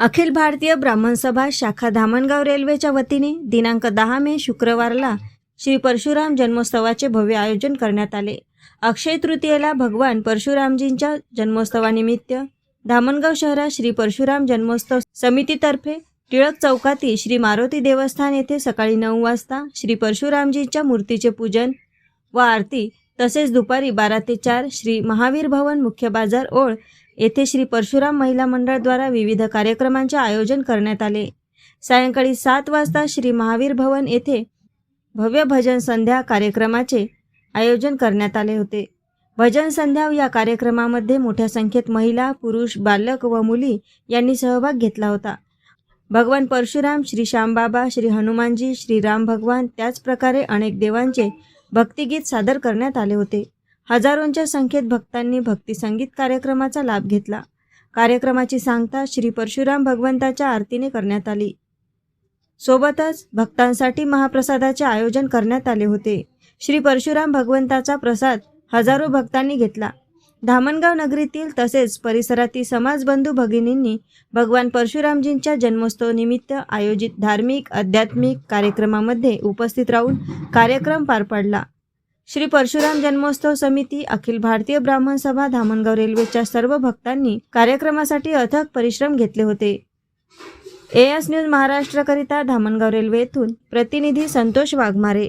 अखिल भारतीय ब्राह्मण सभा शाखा धामणगाव रेल्वेच्या वतीने दिनांक दहा मे शुक्रवारला श्री परशुराम जन्मोत्सवाचे भव्य आयोजन करण्यात आले. अक्षय तृतीयेला भगवान परशुरामजींच्या जन्मोत्सवानिमित्त धामणगाव शहरात श्री परशुराम जन्मोत्सव समितीतर्फे टिळक चौकातील श्री मारुती देवस्थान येथे सकाळी नऊ वाजता श्री परशुरामजींच्या मूर्तीचे पूजन व आरती तसेच दुपारी बारा ते चार श्री महावीर भवन मुख्य बाजार ओळ येथे श्री परशुराम महिला मंडळद्वारा विविध कार्यक्रमांचे आयोजन करण्यात आले. सायंकाळी सात वाजता श्री महावीर भवन येथे भव्य भजन संध्या कार्यक्रमाचे आयोजन करण्यात आले होते. भजन संध्या या कार्यक्रमामध्ये मोठ्या संख्येत महिला पुरुष बालक व मुली यांनी सहभाग घेतला होता. भगवान परशुराम श्री श्यामबाबा श्री हनुमानजी श्री राम भगवान त्याचप्रकारे अनेक देवांचे भक्तिगीत सादर करण्यात आले होते. हजारोंच्या संख्येत भक्तांनी भक्तिसंगीत कार्यक्रमाचा लाभ घेतला. कार्यक्रमाची सांगता श्री परशुराम भगवंताच्या आरतीने करण्यात आली. सोबतच भक्तांसाठी महाप्रसादाचे आयोजन करण्यात आले होते. श्री परशुराम भगवंताचा प्रसाद हजारो भक्तांनी घेतला. धामणगाव नगरीतील तसेच परिसरातील समाजबंधू भगिनींनी भगवान परशुरामजींच्या जन्मोत्सव निमित्त आयोजित धार्मिक आध्यात्मिक कार्यक्रमामध्ये उपस्थित राहून कार्यक्रम पार पाडला. श्री परशुराम जन्मोत्सव समिती अखिल भारतीय ब्राह्मण सभा धामणगाव रेल्वेच्या सर्व भक्तांनी कार्यक्रमासाठी अथक परिश्रम घेतले होते. ए एस न्यूज महाराष्ट्रकरिता धामणगाव रेल्वे येथून प्रतिनिधी संतोष वाघमारे.